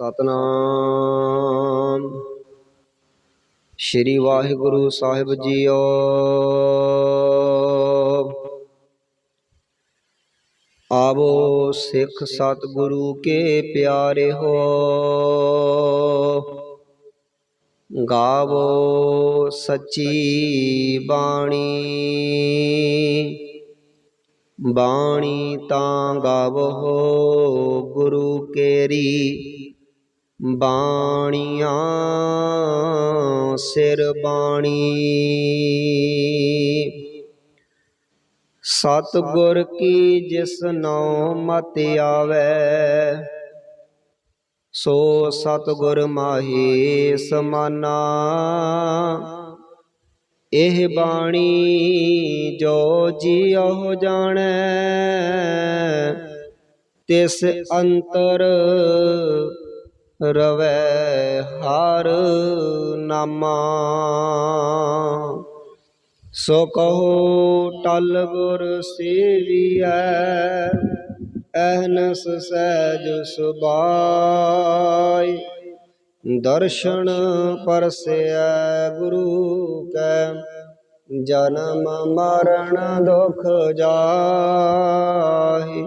ਸਤਨਾਮ। ਸ੍ਰੀ ਵਾਹਿਗੁਰੂ ਸਾਹਿਬ ਜੀਓ। ਆਵੋ ਸਿੱਖ ਸਤਿਗੁਰੂ ਕੇ ਪਿਆਰੇ ਹੋ। ਗਾਵੋ ਸੱਚੀ ਬਾਣੀ। ਬਾਣੀ ਤਾਂ ਗਾਵੋ ਗੁਰੂ ਕੇਰੀ। ਬਾਣੀਆਂ, ਸਿਰ ਬਾਣੀ। ਸਤਿਗੁਰ ਕੀ ਜਿਸ ਨਾਮ ਮਤ ਆਵੇ, ਸੋ ਸਤਿਗੁਰ ਮਾਹੀ ਸਮਾਨਾ। ਇਹ ਬਾਣੀ ਜੋ ਜੀ ਉਹ ਜਾਣੈ, ਤਿਸ ਅੰਤਰ ਰਵੈ ਹਰ ਨਾਮਾ। ਸੋ ਕਹੋ ਟਲ ਗੁਰ ਸੇਵੀਐ ਅਹਨਸ ਸਹਿਜ ਸੁਬਾਈ ਦਰਸ਼ਨ ਪਰਸਿਐ ਗੁਰੂ ਕੈ, ਜਨਮ ਮਰਨ ਦੁਖ ਜਾਹੀ।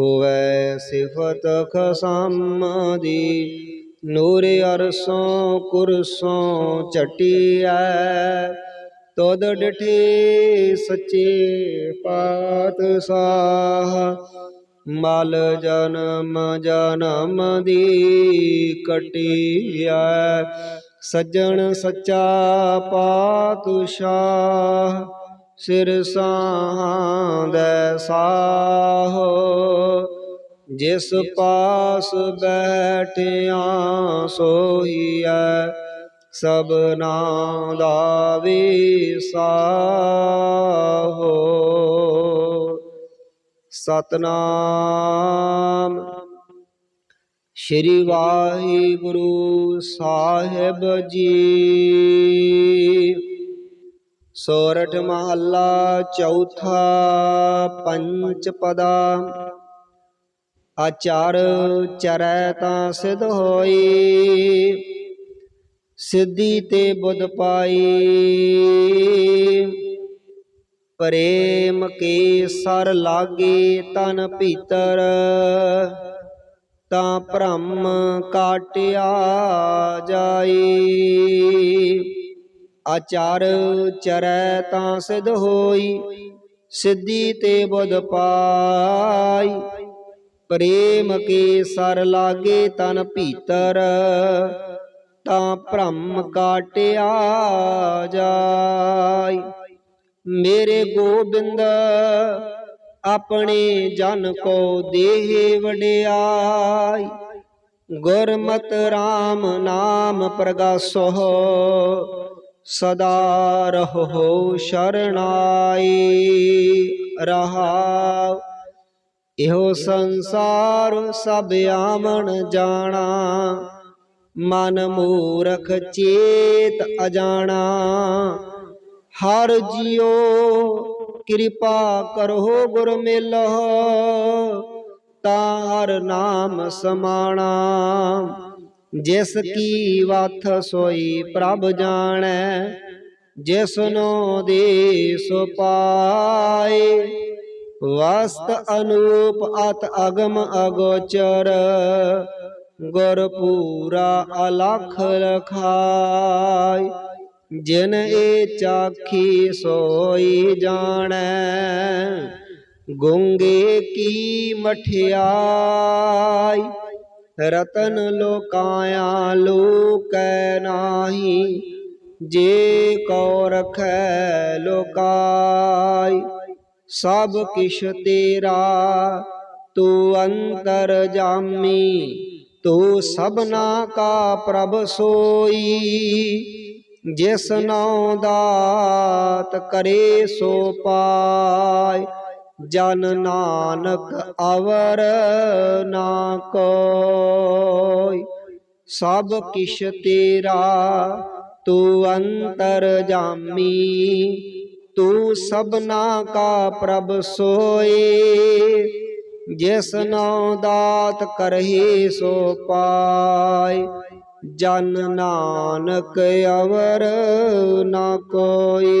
ਹੋਵੇ ਸਿਫਤ ਖਸਮ ਦੀ। ਨੂਰ ਅਰਸੋਂ ਕੁਰਸੋਂ ਚਟੀਐ ਤੋਦ ਡਿਠੇ ਸੱਚੇ ਪਾਤਸ਼ਾਹ। ਮਲ ਜਨਮ ਜਨਮ ਦੀ ਕਟਿਆ ਸੱਜਣ ਸੱਚਾ ਪਾਤਸ਼ਾਹ। ਸਿਰ ਸਾਹੰਦੈ ਸਾਹੋ। ਜਿਸ ਪਾਸ ਬੈਠਿਆ ਸੋਈਐ ਸਭਨਾ ਦਾ ਵਿਸਾਹੋ ਸਤਨਾਮ। ਸ਼੍ਰੀ ਵਾਹਿਗੁਰੂ ਸਾਹਿਬ ਜੀ। ਸੋਰਠ ਮਹੱਲਾ ਚੌਥਾ ਪੰਚ ਪਦਾ। ਆਚਾਰ ਚਰੈ ਤਾਂ ਸਿਧ ਹੋਈ, ਸਿੱਧੀ ਤੇ ਬੁੱਧ ਪਾਈ। ਪ੍ਰੇਮ ਕੇ ਸਰ ਲਾਗੇ ਤਨ ਭੀਤਰ, ਤਾਂ ਭ੍ਰਮ ਕਾਟਿਆ ਜਾਈ। ਆਚਾਰ ਚਰੈ ਤਾਂ ਸਿਧ ਹੋਈ, ਸਿੱਧੀ ਤੇ ਬੁੱਧ ਪਾਈ। ਪ੍ਰੇਮ ਕੇ ਸਰ ਲਾਗੇ ਤਨ ਭੀਤਰ, ਤਾਂ ਭ੍ਰਮ ਕਾਟਿਆ ਜਾਈ। ਮੇਰੇ ਗੋਬਿੰਦ, ਆਪਣੇ ਜਨ ਕੋ ਦੇਹ ਵਡਿਆਈ। ਗੁਰਮਤ RAM ਨਾਮ ਪ੍ਰਗਾਸੋ ਸਦਾ ਰਹੋ ਸ਼ਰਣਾਈ, ਰਹਾਉ। ਇਹੋ ਸੰਸਾਰ ਸਭ ਆਵਣ ਜਾਣਾ, ਮਨ ਮੂਰਖ ਚੇਤ ਅਜਾਣਾ। ਹਰ ਜਿਉ ਕਿਰਪਾ ਕਰੋ ਗੁਰ ਮਿਲੋ, ਤਾਂ ਹਰ ਨਾਮ ਸਮਾਣਾ। ਜਿਸ ਕੀ ਵਥ ਸੋਈ ਪ੍ਰਭ ਜਾਣੈ ਜਿਸਨੋ ਦੇ ਸੋ ਪਾਏ। ਵਸਤ ਅਨੂਪ ਅਤ ਅਗਮ ਅਗੋਚਰ, ਗੁਰ ਪੂਰਾ ਅਲਖ ਲਖਾਈ ਜਿਨ ਏ ਚਾਖੀ ਸੋਈ ਜਾਣੈ, ਗੁੰਗੇ ਕੀ ਮਠਿਆਈ। ਰਤਨ ਲੋਕਾਇਆ ਲੋਕੈ ਨਾਹੀ, ਜੇ ਕੋ ਰਖੈ ਲੋਕਾਈ ਸਭ ਕਿਛ ਤੇਰਾ, ਤੂੰ ਅੰਤਰ ਜਾਮੀ, ਤੂੰ ਸਭਨਾ ਕਾ ਪ੍ਰਭ ਸੋਈ, ਜਿਸ ਨਾਉ ਦਾਤ ਕਰੇ ਸੋ ਪਾਇ। ਜਨ ਨਾਨਕ ਅਵਰ ਨਾ ਕੋਈ ਸਭ ਕਿਛ ਤੇਰਾ ਤੂੰ ਅੰਤਰ ਜਾਮੀ। ਤੂੰ ਸਭਨਾ ਕਾ ਪ੍ਰਭ ਸੋਏ। ਜਿਸ ਨਉ ਦਾਤ ਕਰਹੀ ਸੋ ਪਾਈ ਜਨ ਨਾਨਕ ਅਵਰ ਨਾ ਕੋਈ